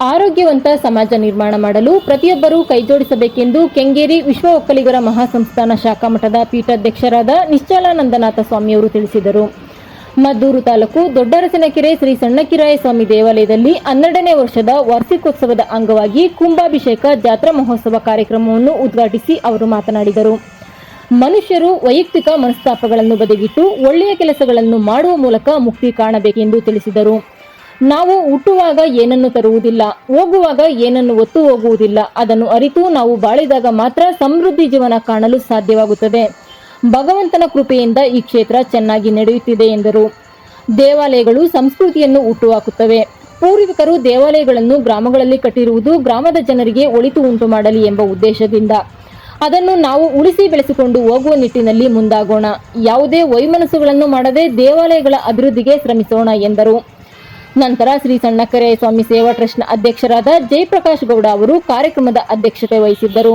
ಆರೋಗ್ಯವಂತ ಸಮಾಜ ನಿರ್ಮಾಣ ಮಾಡಲು ಪ್ರತಿಯೊಬ್ಬರೂ ಕೈಜೋಡಿಸಬೇಕೆಂದು ಕೆಂಗೇರಿ ವಿಶ್ವ ಒಕ್ಕಲಿಗರ ಮಹಾಸಂಸ್ಥಾನ ಶಾಖಾ ಮಠದ ಪೀಠಾಧ್ಯಕ್ಷರಾದ ನಿಶ್ಚಲಾನಂದನಾಥ ಸ್ವಾಮಿಯವರು ತಿಳಿಸಿದರು. ಮದ್ದೂರು ತಾಲೂಕು ದೊಡ್ಡರಸನಕೆರೆ ಶ್ರೀ ಸಣ್ಣಕಿರಾಯ ಸ್ವಾಮಿ ದೇವಾಲಯದಲ್ಲಿ ಹನ್ನೆರಡನೇ ವರ್ಷದ ವಾರ್ಷಿಕೋತ್ಸವದ ಅಂಗವಾಗಿ ಕುಂಭಾಭಿಷೇಕ ಜಾತ್ರಾ ಮಹೋತ್ಸವ ಕಾರ್ಯಕ್ರಮವನ್ನು ಉದ್ಘಾಟಿಸಿ ಅವರು ಮಾತನಾಡಿದರು. ಮನುಷ್ಯರು ವೈಯಕ್ತಿಕ ಮನಸ್ತಾಪಗಳನ್ನು ಬದಿಗಿಟ್ಟು ಒಳ್ಳೆಯ ಕೆಲಸಗಳನ್ನು ಮಾಡುವ ಮೂಲಕ ಮುಕ್ತಿ ಕಾಣಬೇಕೆಂದು ತಿಳಿಸಿದರು. ನಾವು ಹುಟ್ಟುವಾಗ ಏನನ್ನು ತರುವುದಿಲ್ಲ, ಹೋಗುವಾಗ ಏನನ್ನು ಒತ್ತು ಹೋಗುವುದಿಲ್ಲ. ಅದನ್ನು ಅರಿತು ನಾವು ಬಾಳಿದಾಗ ಮಾತ್ರ ಸಮೃದ್ಧಿ ಜೀವನ ಕಾಣಲು ಸಾಧ್ಯವಾಗುತ್ತದೆ. ಭಗವಂತನ ಕೃಪೆಯಿಂದ ಈ ಕ್ಷೇತ್ರ ಚೆನ್ನಾಗಿ ನಡೆಯುತ್ತಿದೆ ಎಂದರು. ದೇವಾಲಯಗಳು ಸಂಸ್ಕೃತಿಯನ್ನು ಹುಟ್ಟುಹಾಕುತ್ತವೆ. ಪೂರ್ವಿಕರು ದೇವಾಲಯಗಳನ್ನು ಗ್ರಾಮಗಳಲ್ಲಿ ಕಟ್ಟಿರುವುದು ಗ್ರಾಮದ ಜನರಿಗೆ ಒಳಿತು ಉಂಟು ಮಾಡಲಿ ಎಂಬ ಉದ್ದೇಶದಿಂದ. ಅದನ್ನು ನಾವು ಉಳಿಸಿ ಬೆಳೆಸಿಕೊಂಡು ಹೋಗುವ ನಿಟ್ಟಿನಲ್ಲಿ ಮುಂದಾಗೋಣ. ಯಾವುದೇ ವೈಮನಸ್ಸುಗಳನ್ನು ಮಾಡದೆ ದೇವಾಲಯಗಳ ಅಭಿವೃದ್ಧಿಗೆ ಶ್ರಮಿಸೋಣ ಎಂದರು. ನಂತರ ಶ್ರೀ ಸಣ್ಣಕೆರೆ ಸ್ವಾಮಿ ಸೇವಾ ಟ್ರಸ್ಟ್ನ ಅಧ್ಯಕ್ಷರಾದ ಜಯಪ್ರಕಾಶ್ ಗೌಡ ಅವರು ಕಾರ್ಯಕ್ರಮದ ಅಧ್ಯಕ್ಷತೆ ವಹಿಸಿದ್ದರು.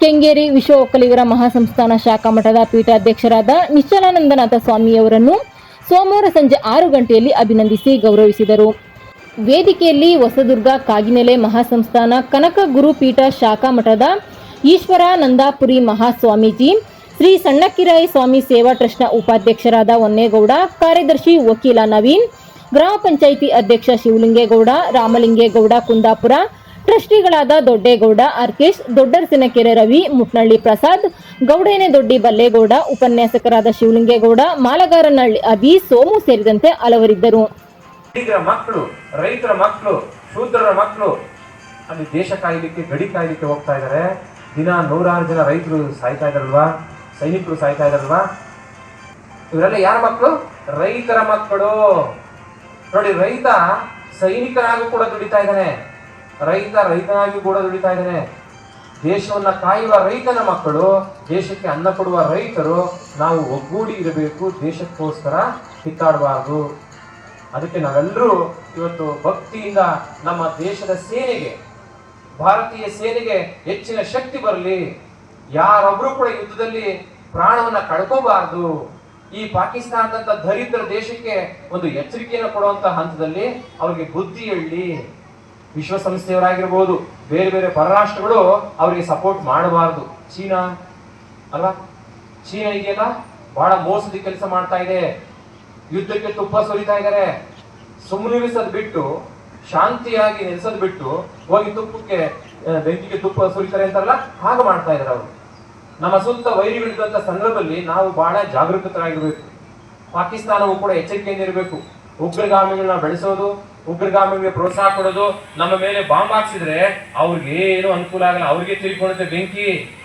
ಕೆಂಗೇರಿ ವಿಶ್ವ ಒಕ್ಕಲಿಗರ ಮಹಾಸಂಸ್ಥಾನ ಶಾಖಾ ಮಠದ ಪೀಠಾಧ್ಯಕ್ಷರಾದ ನಿಶ್ಚಲಾನಂದನಾಥ ಸ್ವಾಮಿಯವರನ್ನು ಸೋಮವಾರ ಸಂಜೆ ಆರು ಗಂಟೆಯಲ್ಲಿ ಅಭಿನಂದಿಸಿ ಗೌರವಿಸಿದರು. ವೇದಿಕೆಯಲ್ಲಿ ಹೊಸದುರ್ಗ, ಕಾಗಿನೆಲೆ ಮಹಾಸಂಸ್ಥಾನ, ಕನಕ ಗುರುಪೀಠ ಶಾಖಾ ಮಠದ ಈಶ್ವರಾನಂದಾಪುರಿ ಮಹಾಸ್ವಾಮೀಜಿ, ಶ್ರೀ ಸಣ್ಣಕಿರಾಯಿ ಸ್ವಾಮಿ ಸೇವಾ ಟ್ರಸ್ಟ್ನ ಉಪಾಧ್ಯಕ್ಷರಾದ ಹೊನ್ನೇಗೌಡ, ಕಾರ್ಯದರ್ಶಿ ವಕೀಲ ನವೀನ್ ಗ್ರಾಮ ಪಂಚಾಯಿತಿ ಅಧ್ಯಕ್ಷ ಶಿವಲಿಂಗೇಗೌಡ, ರಾಮಲಿಂಗೇಗೌಡ, ಕುಂದಾಪುರ, ಟ್ರಸ್ಟಿಗಳಾದ ದೊಡ್ಡೇಗೌಡ ಅರ್ಕೇಶ್ ದೊಡ್ಡರಸಿನಕೆರೆ ರವಿ, ಮುಟ್ನಳ್ಳಿ ಪ್ರಸಾದ್ ಗೌಡೇನೆ ದೊಡ್ಡಿ ಬಲ್ಲೇಗೌಡ, ಉಪನ್ಯಾಸಕರಾದ ಶಿವಲಿಂಗೇಗೌಡ, ಮಾಲಗಾರನಹಳ್ಳಿ ಅಭಿ, ಸೋಮು ಸೇರಿದಂತೆ ಹಲವರಿದ್ದರು. ಮಕ್ಕಳು, ರೈತರ ಮಕ್ಕಳು, ಶೂದ್ರರ ಮಕ್ಕಳು, ಅಲ್ಲಿ ದೇಶ ಕಾಯಲಿಕ್ಕೆ, ಗಡಿ ಹೋಗ್ತಾ ಇದ್ದಾರೆ ದಿನ ನೂರಾರು ಜನ ರೈತರು ಸಾಯ್ತಾ ಇದಾರಲ್ವಾ? ಸೈನಿಕರು ಸಾಯ್ತಾ ಇದಾರಲ್ವಾ? ಇವರೆಲ್ಲ ಯಾರ ಮಕ್ಕಳು? ರೈತರ ಮಕ್ಕಳು. ನೋಡಿ, ರೈತ ಸೈನಿಕನಾಗೂ ಕೂಡ ದುಡಿತಾ ಇದ್ದಾನೆ. ರೈತ ರೈತನಾಗಿ ಕೂಡ ದುಡಿತಾ ಇದ್ದಾನೆ. ದೇಶವನ್ನ ಕಾಯುವ ರೈತನ ಮಕ್ಕಳು, ದೇಶಕ್ಕೆ ಅನ್ನ ಕೊಡುವ ರೈತರು ನಾವು ಒಗ್ಗೂಡಿ ಇರಬೇಕು, ದೇಶಕ್ಕೋಸ್ಕರ ಕಿತ್ತಾಡಬಾರದು. ಅದಕ್ಕೆ ನಾವೆಲ್ಲರೂ ಇವತ್ತು ಭಕ್ತಿಯಿಂದ ನಮ್ಮ ದೇಶದ ಸೇನೆಗೆ, ಭಾರತೀಯ ಸೇನೆಗೆ ಹೆಚ್ಚಿನ ಶಕ್ತಿ ಬರಲಿ. ಯಾರೊಬ್ಬರೂ ಕೂಡ ಯುದ್ಧದಲ್ಲಿ ಪ್ರಾಣವನ್ನ ಕಳ್ಕೋಬಾರದು. ಈ ಪಾಕಿಸ್ತಾನದಂತ ದರಿದ್ರ ದೇಶಕ್ಕೆ ಒಂದು ಎಚ್ಚರಿಕೆಯನ್ನು ಕೊಡುವಂತ ಹಂತದಲ್ಲಿ ಅವರಿಗೆ ಬುದ್ಧಿ ಹೇಳಿ, ವಿಶ್ವಸಂಸ್ಥೆಯವರಾಗಿರ್ಬೋದು, ಬೇರೆ ಬೇರೆ ಪರರಾಷ್ಟ್ರಗಳು ಅವರಿಗೆ ಸಪೋರ್ಟ್ ಮಾಡಬಾರದು. ಚೀನಾ ಅಲ್ವಾ? ಚೀನಾ ಇದೆಯಲ್ಲ ಬಹಳ ಮೋಸದ ಕೆಲಸ ಮಾಡ್ತಾ ಇದೆ. ಯುದ್ಧಕ್ಕೆ ತುಪ್ಪ ಸುರಿತಾ ಇದ್ದಾರೆ. ಸುಮ್ಮನಿರಿಸೋದು ಬಿಟ್ಟು, ಶಾಂತಿಯಾಗಿ ನಿಲ್ಸೋದು ಬಿಟ್ಟು ಹೋಗಿ ತುಪ್ಪಕ್ಕೆ ಬೆಂಕಿಗೆ ತುಪ್ಪ ಸುರಿತಾರೆ ಅಂತಾರಲ್ಲ, ಹಾಗೆ ಮಾಡ್ತಾ ಇದ್ದಾರೆ ಅವರು. ನಮ್ಮ ವೈರಿ ವೈರಿಗಳಿದ್ದಂತ ಸಂದರ್ಭದಲ್ಲಿ ನಾವು ಬಹಳ ಜಾಗರೂಕತರಾಗಿರಬೇಕು ಪಾಕಿಸ್ತಾನವು ಕೂಡ ಎಚ್ಚರಿಕೆಯಿಂದ ಇರಬೇಕು. ಉಗ್ರಗಾಮಿಗಳನ್ನ ಬೆಳೆಸೋದು, ಉಗ್ರಗಾಮಿಗಳಿಗೆ ಪ್ರೋತ್ಸಾಹ ಕೊಡೋದು, ನಮ್ಮ ಮೇಲೆ ಬಾಂಬ್ ಹಾಕ್ಸಿದ್ರೆ ಅವ್ರಿಗೆ ಏನು ಅನುಕೂಲ ಆಗಲ್ಲ. ಅವ್ರಿಗೆ ತಿರ್ಕೊಳ್ಳುತ್ತೆ ಬೆಂಕಿ.